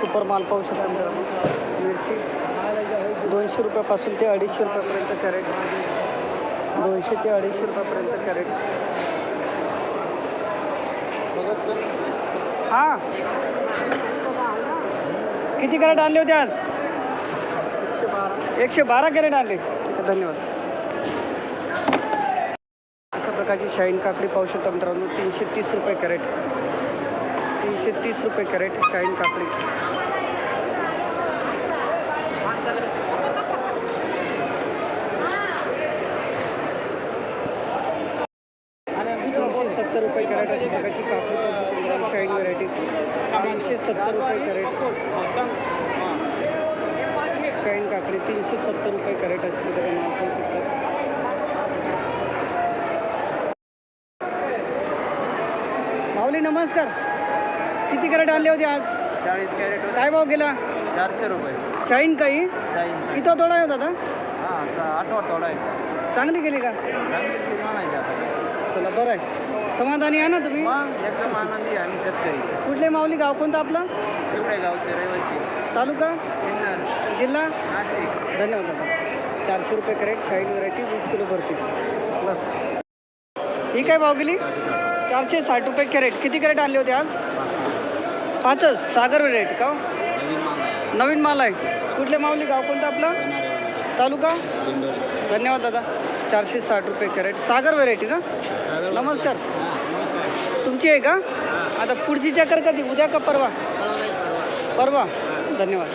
Super माल पाहू शकता मित्रांनो. मिरची दोनशे रुपयापासून ते अडीचशे रुपयापर्यंत कॅरेट. दोनशे ते अडीचशे रुपयापर्यंत कॅरेट. हां. किती कॅरेट आणले होते आज? एकशे बारा कॅरेट आणले. धन्यवाद. अशा प्रकारची शाईन काकडी पाहू शकता मित्रांनो तीनशे तीस रुपये कॅरेट. तीनशे तीस रुपये कॅरेट शाईन काकडी. तीनशे सत्तर रुपये कॅरेट अशा प्रकारची काकडी शाईन व्हरायटी तीनशे सत्तर रुपये कॅरेट. शाईन काकडी तीनशे सत्तर रुपये कॅरेट अशा प्रकारे माल पाहू नमस्कार. किती कॅरेट आणले होते आज? चाळीस कॅरेट काय भाव गेला? चारशे रुपये. शाईन काही? शाईन किती तोडा आहे हो दादा हां आठवा तोडा आहे. चांगली गेली का? चांगली आता. चला बरं आहे. समाधानी आहे ना तुम्ही? एकदम आनंदी आम्ही शेतकरी. कुठले माऊली गाव? कोणतं आपलं? शिवडे गावचे रहिवासी. तालुका? सिन्नर. जिल्हा? नाशिक. धन्यवाद दादा. चारशे रुपये कॅरेट शाईन व्हरायटी वीस किलो भरती. प्लस ही काय भाव गेली? चारशे साठ रुपये कॅरेट. किती कॅरेट आणले होते आज? पाचच. सागर व्हरायटी का हो? नवीन माल आहे. कुठले माऊली गाव कोणतं आपलं? तालुका? धन्यवाद दादा. चारशे साठ रुपये कॅरेट. सागर व्हरायटी ना? नमस्कार. तुमची आहे का? आता पुढची चक्कर कधी? उद्या का परवा? परवा धन्यवाद.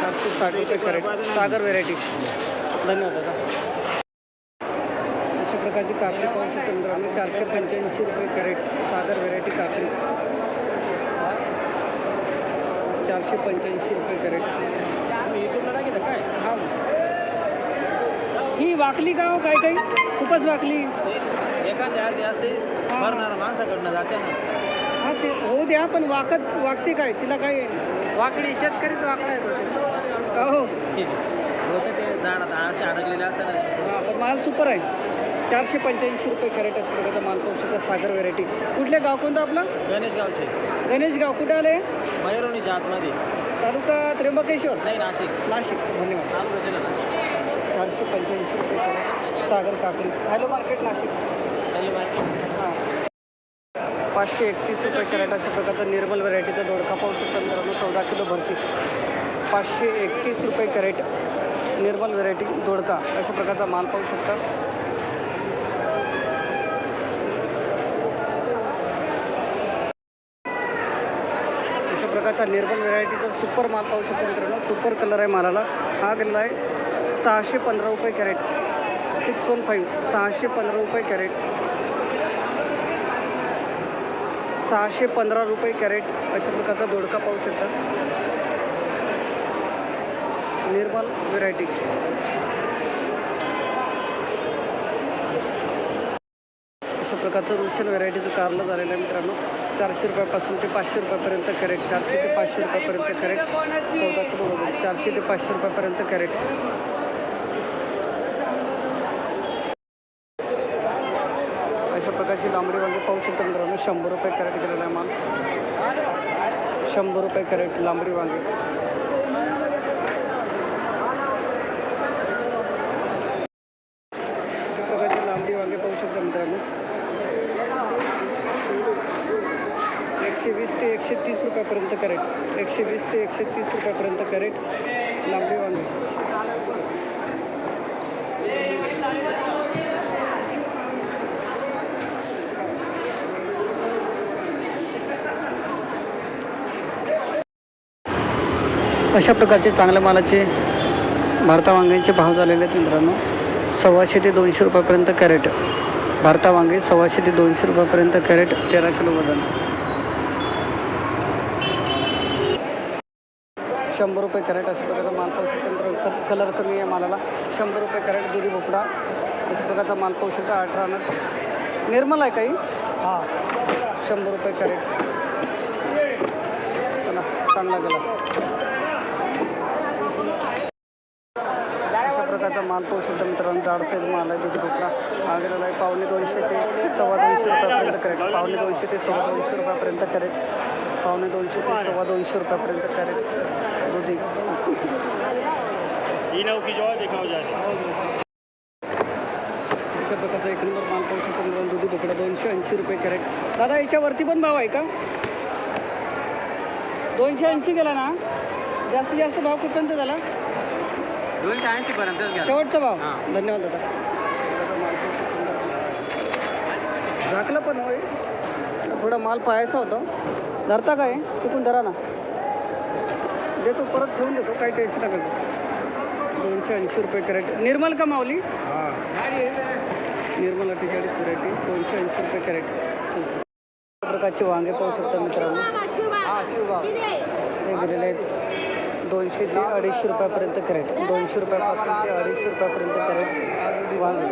चारशे साठ रुपये कॅरेट. सागर व्हेरायटी धन्यवाद दादा. अशा प्रकारची काकडी पाहू शकतो मित्रांनो. चारशे पंच्याऐंशी रुपये कॅरेट. सागर व्हेरायटी काकडी. चारशे पंच्याऐंशी रुपये कॅरेट काय? हा ही वाकली का हो काय काही? खूपच वाकली. एखाद्या अर्धी असे भरणारा माणसाकडनं जाते ना. हा ते होऊ द्या पण वाकत वागते काय? तिला काय? आहे? वाकडी शेतकरीच वाकडा आहे का हो? होते ते झाडात असे अडकलेले असतात ना. हा पण माल सुपर आहे. चारशे पंच्याऐंशी रुपये कॅरेट असं प्रकारचा माल पाहू शकता सागर व्हेरायटी. कुठले गाव कोणतं आपलं? गणेश गावचे. गणेश गाव. कुठे आले? मयुरोनीच्या आतमध्ये. तालुका त्र्यंबकेश्वर? नाही नाशिक. नाशिक. धन्यवाद. चारशे पंच्याऐंशी रुपये कॅरेट. सागर काकडी. Hello market Nashik. काही मार्केट. हां. पाचशे एकतीस रुपये कॅरेट अशा प्रकारचा निर्मल व्हरायटीचा दोडका पाहू शकता मित्रांनो चौदा किलो भरती. पाचशे एकतीस रुपये कॅरेट निर्मल व्हरायटी दोडका अशा प्रकारचा माल पाहू शकता. अशा प्रकारचा निर्मल व्हरायटीचा सुपर माल पाहू शकतो मित्रांनो. सुपर कलर आहे मालाला. हा गेलेला आहे सहाशे पंधरा रुपये कॅरेट सिक्स वन फाईव्ह सहाशे पंधरा रुपये कॅरेट सहाशे पंधरा रुपये कॅरेट अशा प्रकारचा दोडका पाहू शकता. निर्मल व्हेरायटी प्रकारचं रुशन व्हरायटीचं कारलं झालेलं आहे मित्रांनो. चारशे रुपयापासून ते पाचशे रुपयापर्यंत कॅरेट चारशे ते पाचशे रुपयापर्यंत कॅरेट चौदा किलो चारशे ते पाचशे रुपयापर्यंत कॅरेट अशा प्रकारची लांबडी वांगी पाहू शकता मित्रांनो. शंभर रुपये कॅरेट गेलेला आहे माल. शंभर रुपये कॅरेट लांबडी वांगे. अशा प्रकारची लांबडी वांगे पाहू शकता मित्रांनो. एकशे वीस ते एकशे तीस रुपयापर्यंत कॅरेट. एकशे वीस ते एकशे तीस रुपयापर्यंत कॅरेट लांबडी वांगे. अशा प्रकारचे चांगल्या मालाचे भारता वांग्यांचे भाव झालेले आहेत मित्रांनो. सव्वाशे ते दोनशे रुपयापर्यंत कॅरेट. भारता वांगे सव्वाशे ते दोनशे रुपयापर्यंत कॅरेट तेरा किलो वजन. शंभर रुपये कॅरेट अशा प्रकारचा माल पाहू शकतो कलर कमी आहे मालाला. शंभर रुपये कॅरेट दुधी भोपळा. अशा प्रकारचा माल पाहू शकता. अठरा नग निर्मल आहे काही? हां. शंभर रुपये कॅरेट. चला चांगला गेला अशा प्रकारचा माल पाहू शकता मित्रांनो जाड साईज माल आहे दुधी भोपळा हा गेलेला आहे पावणे दोनशे ते सव्वा दोनशे रुपयापर्यंत कॅरेट. पावणे दोनशे ते सव्वा दोनशे रुपयापर्यंत कॅरेट. पावणे दोनशे ते सव्वा दोनशे रुपयापर्यंत कॅरेट. दुधी. अशा प्रकारचा एक नंबर माल पाहू शकतो मित्रांनो दुधी बोकडा दोनशे ऐंशी रुपये कॅरेट. दादा याच्यावरती पण भाव आहे का? दोनशे ऐंशी गेला ना? जास्तीत जास्त भाव कुठपर्यंत झाला? दोनशे ऐंशी पर्यंत शेवटचा भाव. हां. धन्यवाद दादा. झाकलं पण होय. थोडा माल पाहायचा होता. धरता काय? तिकून धरा ना. देतो परत ठेवून देतो. काही टेन्शन नका घेऊ. दोनशे ऐंशी रुपये कॅरेट. निर्मल का माऊली? निर्मल अठ्ठेचाळीस व्हरायटी दोनशे ऐंशी रुपये कॅरेट. प्रकारचे वांगे पाहू शकता मित्रांनो. हे गेलेले आहेत. दोनशे ते अडीचशे रुपयापर्यंत कॅरेट. दोनशे रुपयापासून ते अडीचशे रुपयापर्यंत कॅरेट वांगे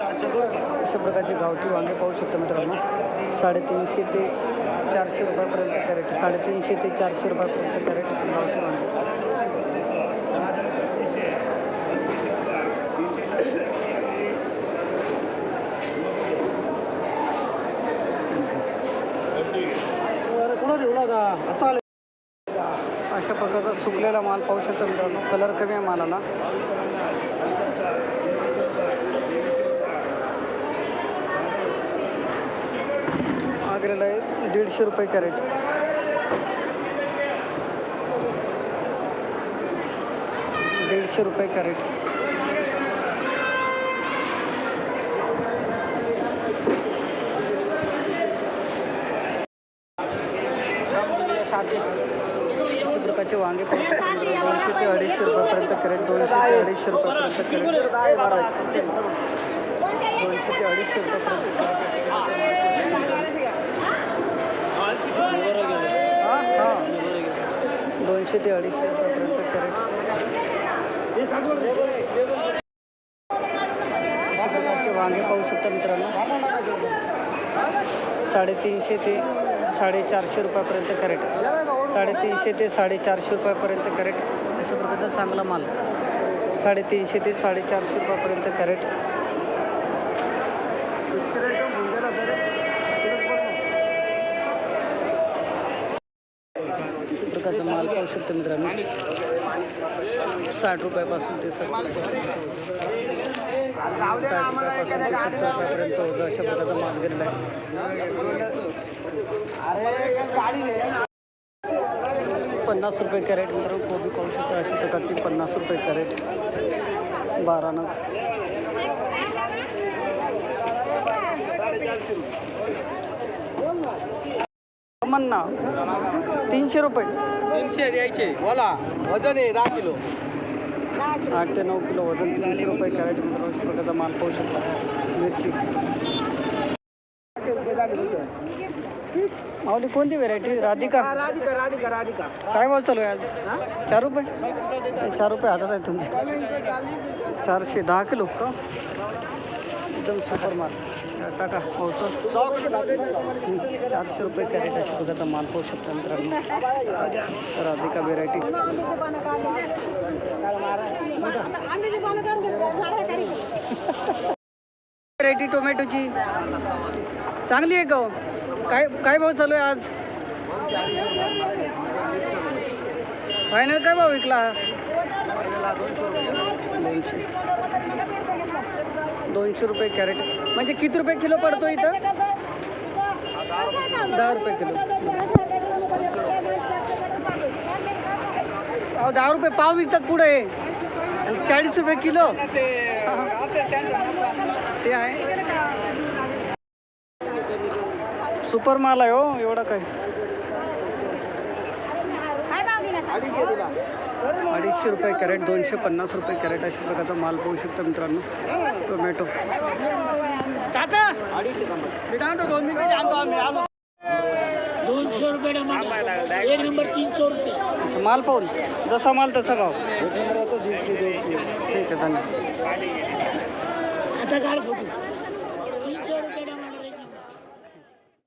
अशा प्रकारचे गावठी वांगे पाहू शकता मित्रांनो. साडेतीनशे ते चारशे रुपयापर्यंत कॅरेट. साडेतीनशे ते चारशे रुपयापर्यंत कॅरेट गावठी वांगे अशा प्रकारचा सुकलेला माल पाहू शकता मित्रांनो. कलर कमी आहे मालाला. आग्रेड आहे दीडशे रुपये कॅरेट. दीडशे रुपये कॅरेट अशा प्रकारचे वांगे पाहू दोनशे ते अडीचशे रुपयापर्यंत करेट दोनशे ते अडीचशे रुपयापर्यंत करेट दोनशे ते अडीचशे रुपयापर्यंत हां हां. दोनशे ते अडीचशे रुपयापर्यंत करेट अशा प्रकारचे वांगे पाहू शकता मित्रांनो. साडेतीनशे ते साडेचारशे रुपयापर्यंत कॅरेट. साडेतीनशे ते साडेचारशे रुपयापर्यंत कॅरेट. अशा प्रकारचा चांगला माल. साडेतीनशे ते साडेचारशे रुपयापर्यंत कॅरेट. अशा प्रकारचा माल पाहू शकतो मित्रांनो. साठ रुपयापासून ते सत्तर साठ रुपयापासून ते सत्तर रुपयापर्यंत होतं अशा प्रकारचा माल गेलेला आहे. पन्नास रुपये कॅरेट मित्रांनो कोबी पाहू शकता अशा प्रकारची पन्नास रुपये कॅरेट. बारा नग मन्ना तीनशे रुपये. तीनशे द्यायचे. बोला वजन आहे दहा किलो. आठ ते नऊ किलो वजन तीनशे रुपये कॅरेट मित्रांनो अशा प्रकारचा माल पाहू शकता. मिरची. माऊली कोणती व्हेरायटी राधिका. राधिका राधिका राधिका. काय भाव चालू आहे आज? चार रुपये? चार रुपये हातात आहे तुमचे. चारशे दहा किलो का? एकदम सुपर माल. टाका पावतो चारशे रुपये कॅरेट अशा प्रकारचा माल पाहू शकता मित्रांनो. राधिका व्हेरायटी व्हरायटी टोमॅटोची. चांगली आहे का काय काय भाव चालू आहे आज? फायनल काय भाव विकला? दोनशे दोनशे रुपये कॅरेट. म्हणजे किती रुपये किलो पडतो इथं? दहा रुपये किलो. अहो दहा रुपये पाव विकतात पुढे. आणि चाळीस रुपये किलो. ते आहे. सुपर माल आहे हो एवढा काय. अडीचशे रुपये कॅरेट दोनशे पन्नास रुपये कॅरेट अशा प्रकारचा माल पाहू शकता मित्रांनो. टोमॅटो एक नंबर तीनशे रुपये अच्छा माल पाहून. जसा माल तसा भाव. ठीक आहे धन्यवाद. आता फोटो